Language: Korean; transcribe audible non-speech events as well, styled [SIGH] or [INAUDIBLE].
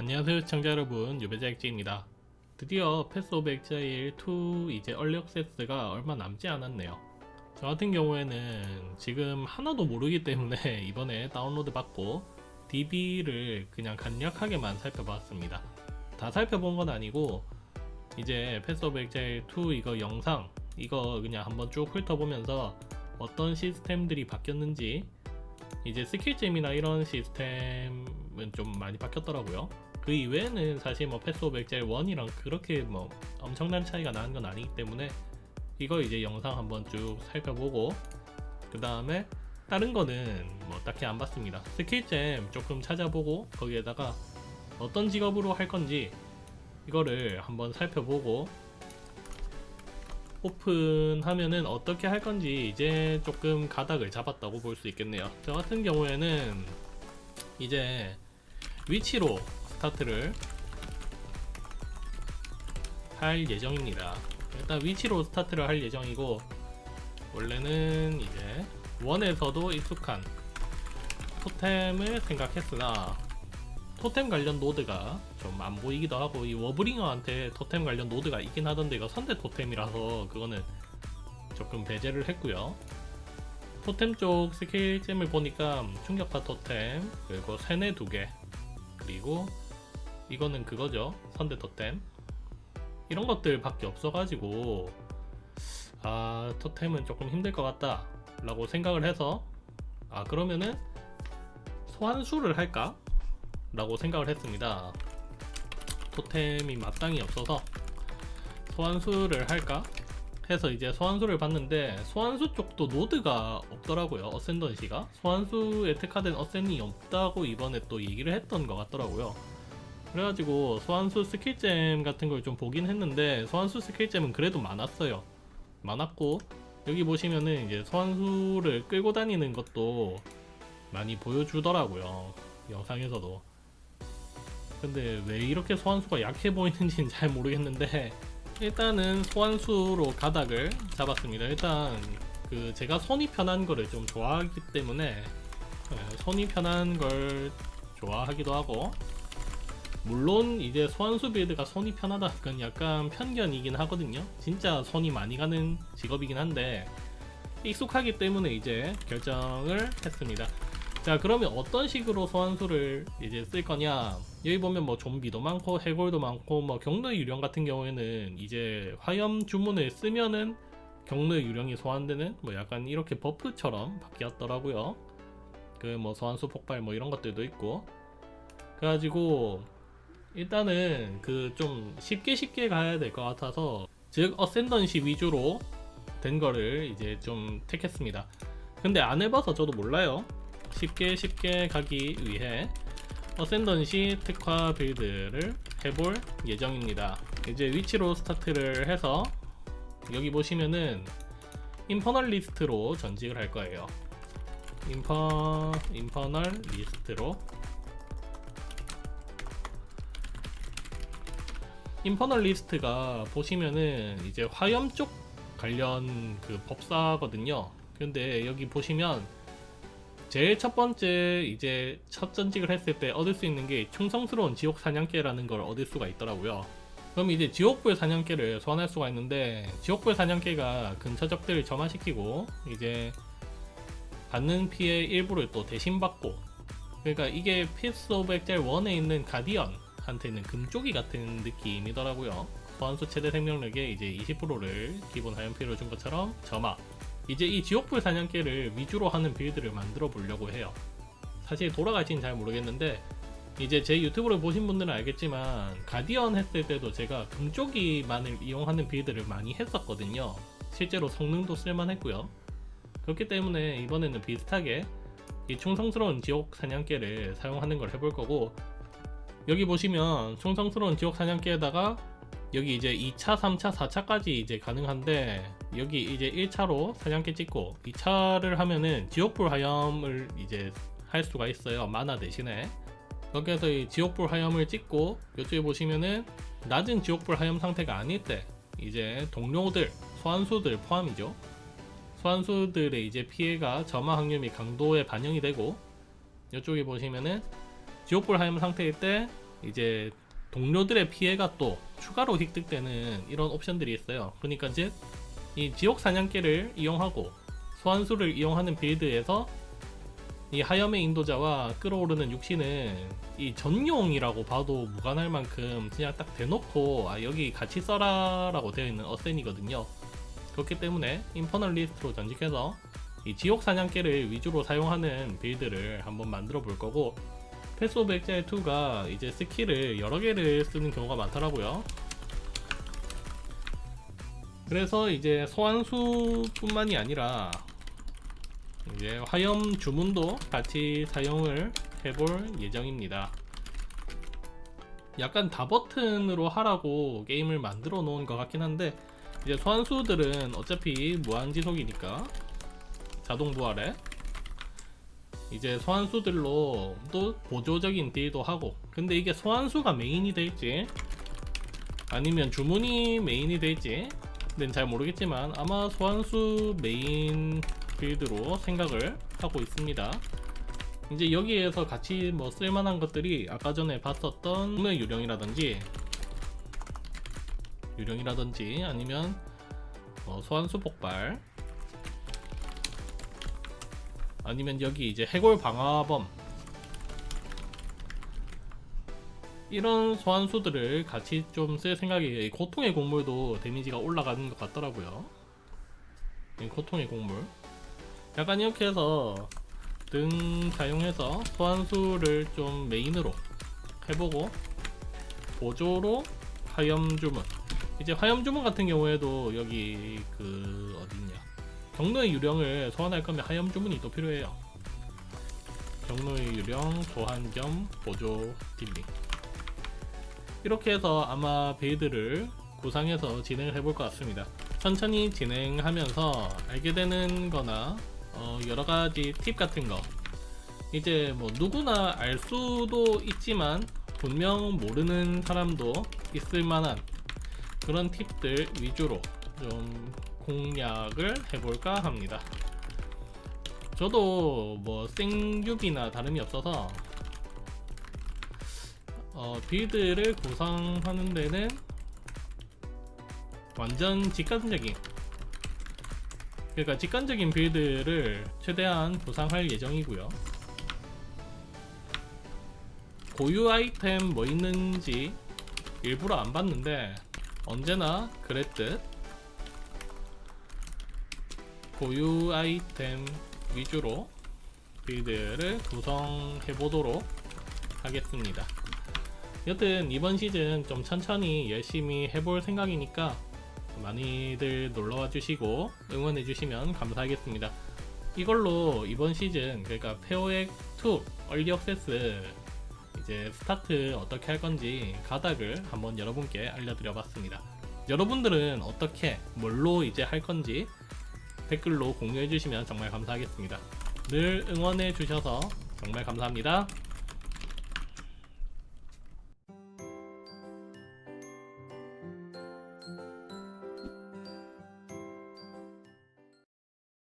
안녕하세요 시청자 여러분. 유배자 액지입니다. 드디어 패스 오브 엑자일 2 이제 얼리 액세스가 얼마 남지 않았네요. 저 같은 경우에는 지금 하나도 모르기 때문에 [LAUGHS] 이번에 다운로드 받고 DB를 그냥 간략하게만 살펴봤습니다. 다 살펴본 건 아니고 이제 패스 오브 엑자일 2 이거 영상 이거 그냥 한번 쭉 훑어보면서 어떤 시스템들이 바뀌었는지 이제 스킬잼이나 이런 시스템은 좀 많이 바뀌었더라고요. 그 이외에는 사실 뭐 패스 오브 엑젤 1이랑 그렇게 뭐 엄청난 차이가 나는 건 아니기 때문에 이거 이제 영상 한번 쭉 살펴보고 그 다음에 다른 거는 뭐 딱히 안 봤습니다. 스킬잼 조금 찾아보고 거기에다가 어떤 직업으로 할 건지 이거를 한번 살펴보고 오픈하면은 어떻게 할 건지 이제 조금 가닥을 잡았다고 볼 수 있겠네요. 저 같은 경우에는 이제 위치로 스타트를 할 예정입니다. 일단 위치로 스타트를 할 예정이고 원래는 이제 원에서도 익숙한 토템을 생각했으나 토템 관련 노드가 좀 안 보이기도 하고 이 워브링어한테 토템 관련 노드가 있긴 하던데 이거 선대 토템이라서 그거는 조금 배제를 했고요. 토템 쪽 스킬잼을 보니까 충격파 토템 그리고 세네 두개 그리고 이거는 그거죠. 선대 토템. 이런 것들밖에 없어가지고 아 토템은 조금 힘들 것 같다 라고 생각을 해서 아 그러면은 소환수를 할까 라고 생각을 했습니다. 토템이 마땅히 없어서 소환수를 할까 해서 이제 소환수를 봤는데 소환수 쪽도 노드가 없더라고요 어센던시가. 소환수에 특화된 어센이 없다고 이번에 또 얘기를 했던 것 같더라고요 그래가지고 소환수 스킬잼 같은 걸 좀 보긴 했는데 소환수 스킬잼은 그래도 많았어요 많았고 여기 보시면은 이제 소환수를 끌고 다니는 것도 많이 보여주더라고요 영상에서도 근데 왜 이렇게 소환수가 약해 보이는지는 [LAUGHS] 잘 모르겠는데 일단은 소환수로 가닥을 잡았습니다. 일단 그 제가 손이 편한 거를 좀 좋아하기 때문에 예, 손이 편한 걸 좋아하기도 하고 물론 이제 소환수 빌드가 손이 편하다 그건 [LAUGHS] 약간 편견이긴 하거든요. 진짜 손이 많이 가는 직업이긴 한데 익숙하기 때문에 이제 결정을 했습니다. 자 그러면 어떤 식으로 소환수를 이제 쓸 거냐 여기 보면 뭐 좀비도 많고 해골도 많고 뭐 경로 유령 같은 경우에는 이제 화염 주문을 쓰면은 경로 유령이 소환되는 뭐 약간 이렇게 버프처럼 바뀌었더라고요 그 뭐 소환수 폭발 뭐 이런 것들도 있고 그래가지고 일단은 그 좀 쉽게 쉽게 가야 될 것 같아서 즉 어센던시 위주로 된 거를 이제 좀 택했습니다 근데 안 해봐서 저도 몰라요 쉽게 쉽게 가기 위해 어센던시 특화 빌드를 해볼 예정입니다. 이제 위치로 스타트를 해서 여기 보시면은 인퍼널 리스트로 전직을 할 거예요. 인퍼 인퍼널 리스트로 인퍼널 리스트가 보시면은 이제 화염 쪽 관련 그 법사거든요. 근데 여기 보시면 제일 첫 번째 이제 첫 전직을 했을 때 얻을 수 있는 게 충성스러운 지옥 사냥개라는 걸 얻을 수가 있더라고요. 그럼 이제 지옥불 사냥개를 소환할 수가 있는데 지옥불 사냥개가 근처 적들을 점화시키고 이제 받는 피해 일부를 또 대신 받고 그러니까 이게 피스 오브 엑젤 1에 있는 가디언 한테는 금쪽이 같은 느낌이더라고요. 소환수 최대 생명력의 이제 20%를 기본 하연피로 준 것처럼 점화 이제 이 지옥불 사냥개를 위주로 하는 빌드를 만들어 보려고 해요. 사실 돌아갈지는 잘 모르겠는데 이제 제 유튜브를 보신 분들은 알겠지만 가디언 했을 때도 제가 금쪽이만을 이용하는 빌드를 많이 했었거든요. 실제로 성능도 쓸만했고요. 그렇기 때문에 이번에는 비슷하게 이 충성스러운 지옥 사냥개를 사용하는 걸 해볼 거고 여기 보시면 충성스러운 지옥 사냥개에다가 여기 이제 2차, 3차, 4차까지 이제 가능한데 여기 이제 1차로 사냥개 찍고 2차를 하면은 지옥불 하염을 이제 할 수가 있어요. 마나 대신에. 여기에서 이 지옥불 하염을 찍고 이쪽에 보시면은 낮은 지옥불 하염 상태가 아닐 때 이제 동료들, 소환수들 포함이죠. 소환수들의 이제 피해가 점화 확률 및 강도에 반영이 되고 이쪽에 보시면은 지옥불 하염 상태일 때 이제 동료들의 피해가 또 추가로 획득되는 이런 옵션들이 있어요. 그러니까 즉이 지옥 사냥개를 이용하고 소환수를 이용하는 빌드에서 이 하염의 인도자와 끌어오르는 육신은 이 전용이라고 봐도 무관할 만큼 그냥 딱 대놓고 아 여기 같이 써라 라고 되어 있는 어센이거든요. 그렇기 때문에 인퍼널 리스트로 전직해서 이 지옥 사냥개를 위주로 사용하는 빌드를 한번 만들어 볼 거고 패스 오브 엑자일 2가 이제 스킬을 여러 개를 쓰는 경우가 많더라고요. 그래서 이제 소환수뿐만이 아니라 이제 화염 주문도 같이 사용을 해볼 예정입니다. 약간 다 버튼으로 하라고 게임을 만들어 놓은 것 같긴 한데 이제 소환수들은 어차피 무한 지속이니까 자동 부활에 이제 소환수들로 또 보조적인 딜도 하고 근데 이게 소환수가 메인이 될지 아니면 주문이 메인이 될지 는잘 모르겠지만 아마 소환수 메인 빌드로 생각을 하고 있습니다. 이제 여기에서 같이 뭐 쓸만한 것들이 아까 전에 봤었던 분의 유령이라든지 유령이라든지 아니면 어, 소환수 폭발 아니면 여기 이제 해골 방화범 이런 소환수들을 같이 좀 쓸 생각이에요. 이 고통의 곡물도 데미지가 올라가는 것 같더라고요. 이 고통의 곡물. 약간 이렇게 해서 등 사용해서 소환수를 좀 메인으로 해보고 보조로 화염 주문. 이제 화염 주문 같은 경우에도 여기 그 어딨냐 경로의 유령을 소환할 거면 화염주문이 또 필요해요. 경로의 유령 소환 겸 보조 딜링. 이렇게 해서 아마 빌드를 구상해서 진행을 해볼 것 같습니다. 천천히 진행하면서 알게 되는 거나 어, 여러 가지 팁 같은 거 이제 뭐 누구나 알 수도 있지만 분명 모르는 사람도 있을 만한 그런 팁들 위주로 좀 공략을 해볼까 합니다. 저도 뭐 생육이나 다름이 없어서 어, 빌드를 구성하는 데는 완전 직관적인 그러니까 직관적인 빌드를 최대한 구상할 예정이고요. 고유 아이템 뭐 있는지 일부러 안 봤는데 언제나 그랬듯 고유 아이템 위주로 빌드를 구성해 보도록 하겠습니다. 여튼 이번 시즌 좀 천천히 열심히 해볼 생각이니까 많이들 놀러와 주시고 응원해 주시면 감사하겠습니다. 이걸로 이번 시즌 그러니까 페어액 2 얼리 액세스 이제 스타트 어떻게 할 건지 가닥을 한번 여러분께 알려드려 봤습니다. 여러분들은 어떻게 뭘로 이제 할 건지 댓글로 공유해 주시면 정말 감사하겠습니다. 늘 응원해 주셔서 정말 감사합니다.